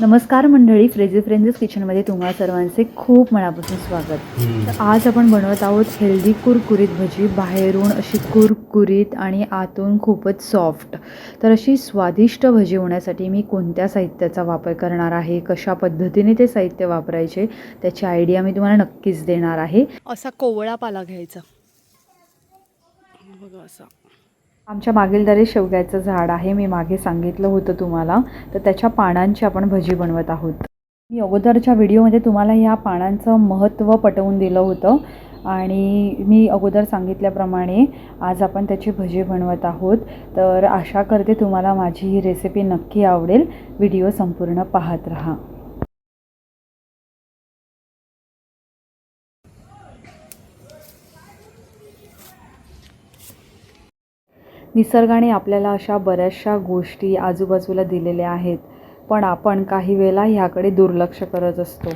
नमस्कार मंडळी फ्रेझी फ्रेंड्स किचनमध्ये तुम्हा सर्वांचे खूप मनापासून स्वागत. तर आज आपण बनवत आहोत हेल्दी कुरकुरीत भजी बाहेरून अशी कुरकुरीत आणि आतून खूपच सॉफ्ट तर अशी स्वादिष्ट भजी होण्यासाठी मी कोणत्या साहित्याचा वापर करणार आहे कशा पद्धतीने ते साहित्य वापरायचे त्याची आयडिया मी तुम्हाला नक्कीच देणार आहे. असा कोवळा पाला घ्यायचा. बघा असा. आमच्या मागील दारी शेवग्याचं झाड आहे मी मागे सांगितलं होतं तुम्हाला. तर त्याच्या पानांची आपण भजी बनवत आहोत. मी अगोदरच्या व्हिडिओमध्ये तुम्हाला या पानांचं महत्त्व पटवून दिलं होतं. आणि मी अगोदर सांगितल्याप्रमाणे आज आपण त्याची भजी बनवत आहोत. तर आशा करते तुम्हाला माझी ही रेसिपी नक्की आवडेल. व्हिडिओ संपूर्ण पाहत राहा. निसर्गाने आपल्याला अशा बऱ्याचशा गोष्टी आजूबाजूला दिलेल्या आहेत पण आपण काही वेळेला ह्याकडे दुर्लक्ष करत असतो.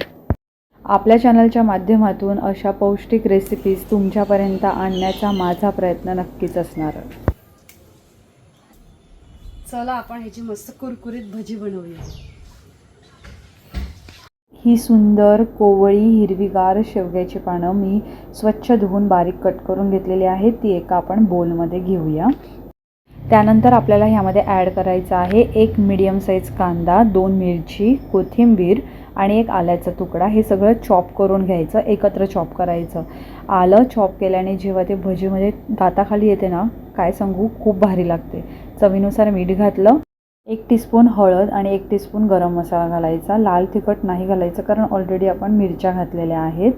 आपल्या चॅनलच्या माध्यमातून अशा पौष्टिक रेसिपीज तुमच्यापर्यंत आणण्याचा माझा प्रयत्न नक्कीच असणार. चला आपण ह्याची मस्त कुरकुरीत भजी बनवूया. ही सुंदर कोवळी हिरवीगार शेवग्याची पानं मी स्वच्छ धुवून बारीक कट करून घेतलेली आहेत. ती एका आपण बोलमध्ये घेऊया. त्यानंतर आपल्याला ह्यामध्ये ॲड करायचं आहे एक मिडियम साईज कांदा दोन मिरची कोथिंबीर आणि एक आल्याचा तुकडा. हे सगळं चॉप करून घ्यायचं एकत्र चॉप करायचं. आलं चॉप केल्याने जेव्हा ते भजीमध्ये दाताखाली येते ना काय सांगू? खूप भारी लागते. चवीनुसार मीठ घातलं. एक टीस्पून हळद आणि एक टीस्पून गरम मसाला घालायचा. लाल तिखट नाही घालायचं कारण ऑलरेडी आपण मिरच्या घातलेल्या आहेत.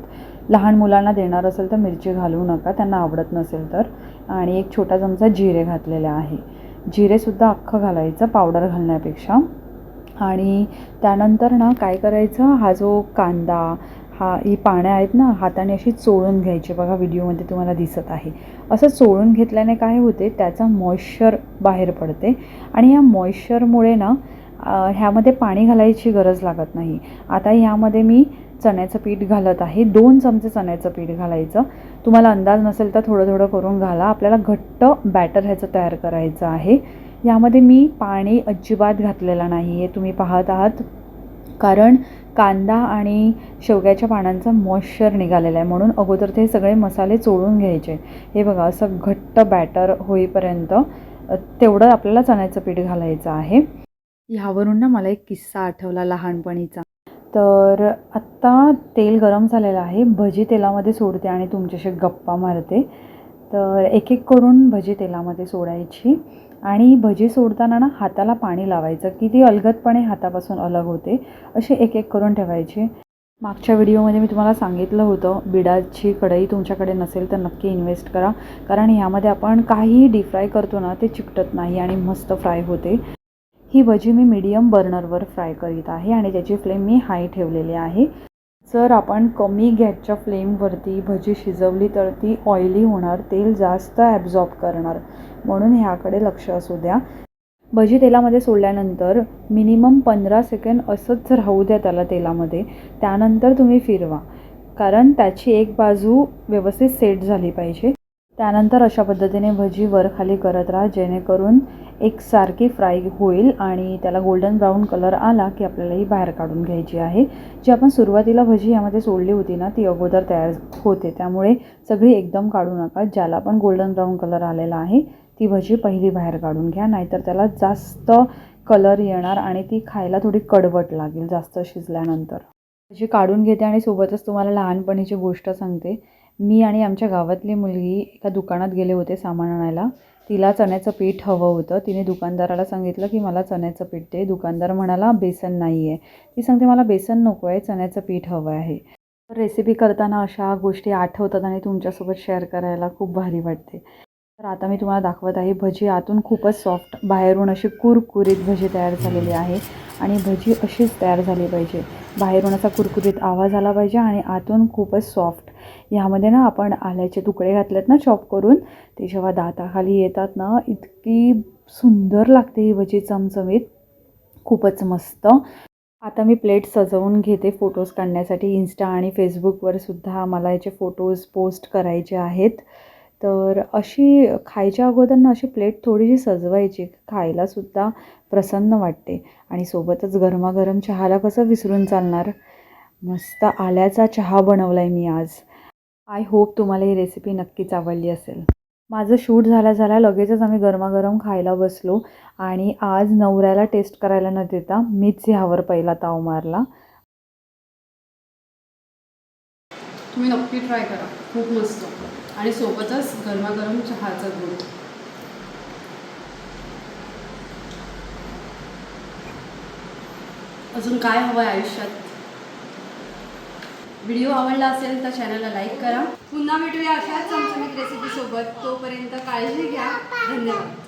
लहान मुलांना देणार असेल तर मिरची घालू नका त्यांना आवडत नसेल तर. आणि एक छोटा चमचा जिरे घातलेले आहे. जिरेसुद्धा अख्खं घालायचं पावडर घालण्यापेक्षा. आणि त्यानंतर ना काय करायचं? हा जो कांदा हा ही पाण्या आहेत ना हाताने अशी चोळून घ्यायची. बघा व्हिडिओमध्ये तुम्हाला दिसत आहे. असं चोळून घेतल्याने काय होते त्याचा मॉइश्चर बाहेर पडते. आणि या मॉइश्चरमुळे ना ह्यामध्ये पाणी घालायची गरज लागत नाही. आता ह्यामध्ये मी चण्याचं पीठ घालत आहे. दोन चमचे चण्याचं पीठ घालायचं. तुम्हाला अंदाज नसेल तर थोडं थोडं करून घाला. आपल्याला घट्ट बॅटर ह्याचं तयार करायचं आहे. यामध्ये मी पाणी अजिबात घातलेलं नाही आहे तुम्ही पाहत आहात कारण कांदा आणि शेवग्याच्या पानांचा मॉइश्चर निघालेला आहे. म्हणून अगोदर ते सगळे मसाले चोळून घ्यायचे. हे बघा असं घट्ट बॅटर होईपर्यंत तेवढं आपल्याला चण्याचं पीठ घालायचं आहे. ह्यावरून ना मला एक किस्सा आठवला लहानपणीचा. तर आत्ता तेल गरम झालेलं आहे. भजी तेलामध्ये सोडते आणि तुमच्याशी गप्पा मारते. तर एक एक करून भजी तेलामध्ये सोडायची. आणि भजी सोडताना ना हाताला पाणी लावायचं की ती अलगदपणे हातापासून अलग होते अशी एक एक करून ठेवायची. मागच्या व्हिडिओमध्ये मी तुम्हाला सांगितलं होतं बिडाची कढई तुमच्याकडे नसेल तर नक्की इन्व्हेस्ट करा. कारण ह्यामध्ये आपण काहीही डीप फ्राय करतो ना ते चिकटत नाही आणि मस्त फ्राय होते. ही भजी मी मीडियम बर्नरवर फ्राय करीत आहे आणि त्याची फ्लेम मी हाय ठेवलेली आहे. जर आपण कमी गॅसच्या फ्लेमवरती भजी शिजवली तर ती ऑइली होणार तेल जास्त ॲब्झॉर्ब करणार. म्हणून ह्याकडे लक्ष असू द्या. भजी तेलामध्ये सोडल्यानंतर मिनिमम पंधरा सेकंड असंच राहू द्या त्याला तेलामध्ये. त्यानंतर तुम्ही फिरवा. कारण त्याची एक बाजू व्यवस्थित सेट झाली पाहिजे. त्यानंतर अशा पद्धतीने भजी वर खाली करत राहा जेणेकरून एकसारखी फ्राय होईल आणि त्याला गोल्डन ब्राऊन कलर आला की आपल्याला ही बाहेर काढून घ्यायची आहे. जी आपण सुरुवातीला भजी यामध्ये सोडली होती ना ती अगोदर तयार होते. त्यामुळे सगळी एकदम काढू नका. ज्याला पण गोल्डन ब्राऊन कलर आलेला आहे ती भजी पहिली बाहेर काढून घ्या. नाहीतर त्याला जास्त कलर येणार आणि ती खायला थोडी कडवट लागेल जास्त शिजल्यानंतर. भजी काढून घेते आणि सोबतच तुम्हाला लहानपणीची गोष्ट सांगते. मी आणि आमच्या गावातली मुलगी एका दुकानात गेले होते सामान आणायला. तिला चण्याचं पीठ हवं होतं. तिने दुकानदाराला सांगितलं की मला चण्याचं पीठ दे. दुकानदार म्हणाला बेसन नाही आहे ती सांगते मला बेसन नको आहे चण्याचं पीठ हवं आहे. तर रेसिपी करताना अशा गोष्टी आठवतात आणि तुमच्यासोबत शेअर करायला खूप भारी वाटते. तर आता मी तुम्हाला दाखवत आहे भजी आतून खूपच सॉफ्ट बाहेरून अशी कुरकुरीत भजी तयार झालेली आहे आणि भजी अशीच तयार झाली पाहिजे. बाहेरून असा कुरकुरीत आवाज आला पाहिजे आणि आतून खूपच सॉफ्ट ह्यामध्ये ना आपण आल्याचे तुकडे घातलेत ना चॉप करून ते जेव्हा दाताखाली येतात ना इतकी सुंदर लागते ही भजी चमचमीत. खूपच मस्त. आता मी प्लेट सजवून घेते फोटोज काढण्यासाठी. इन्स्टा आणि फेसबुकवर सुद्धा मला याचे फोटोज पोस्ट करायचे आहेत. तर अशी खायच्या अगोदर ना अशी प्लेट थोडीशी सजवायची. खायलासुद्धा प्रसन्न वाटते. आणि सोबतच गरमागरम चहाला कसं विसरून चालणार? मस्त आल्याचा चहा बनवला आहे मी आज. आय होप तुम्हाला ही रेसिपी नक्कीच आवडली असेल. माझं शूट झाल्या झाल्या लगेचच आम्ही गरमागरम खायला बसलो. आणि आज नवऱ्याला टेस्ट करायला न देता मीच ह्यावर पहिला ताव मारला. तुम्ही नक्की ट्राय करा. खूप मस्त. आणि सोबतच गरमागरम चहाचा दूध. अजून काय हवं आहे आयुष्यात? व्हिडिओ आवडला असेल तर चॅनलला लाईक करा. पुन्हा भेटूया अशाच चमचमीत रेसिपीसोबत तोपर्यंत काळजी घ्या. धन्यवाद.